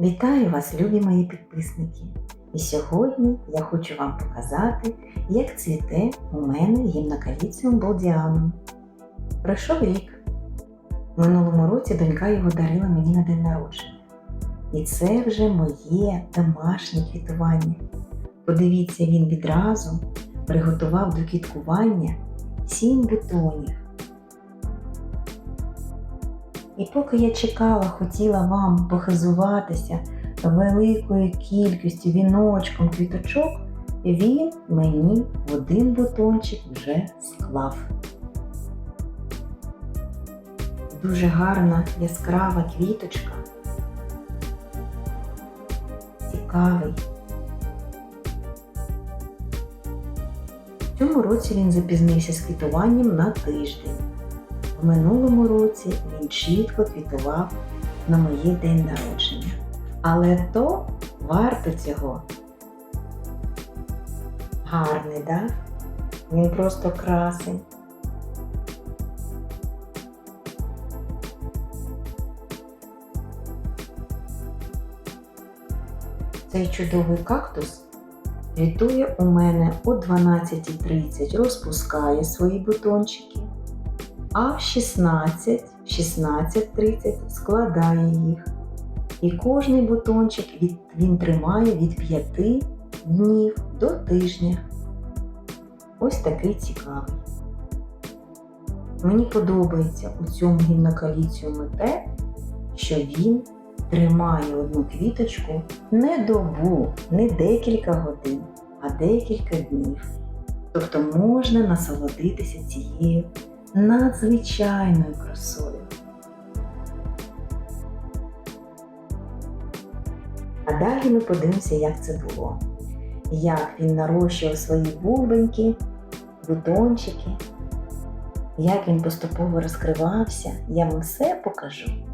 Вітаю вас, любі мої підписники! І сьогодні я хочу вам показати, як цвіте у мене гімнокаліціум болдіанум. Пройшов рік. Минулому році донька його дарила мені на день народження. І це вже моє домашнє квітування. Подивіться, він відразу приготував до квіткування сім бутонів. І поки я чекала, хотіла вам похизуватися великою кількістю віночком квіточок, він мені в один бутончик вже склав. Дуже гарна яскрава квіточка. Цікавий. В цьому році він запізнився з квітуванням на тиждень. В минулому році він чітко квітував на моє день народження. Але то варто цього. Гарний, да? Він просто красень. Цей чудовий кактус квітує у мене о 12.30, розпускає свої бутончики а в 16, 16.30 складає їх. І кожний бутончик він тримає від 5 днів до тижня. Ось такий цікавий. Мені подобається у цьому гімнокаліціумі те, що він тримає одну квіточку не добу, не декілька годин, а декілька днів. Тобто можна насолодитися цією надзвичайною красою. А далі ми подивимося, як це було. Як він нарощував свої бубеньки, бутончики, як він поступово розкривався, я вам все покажу.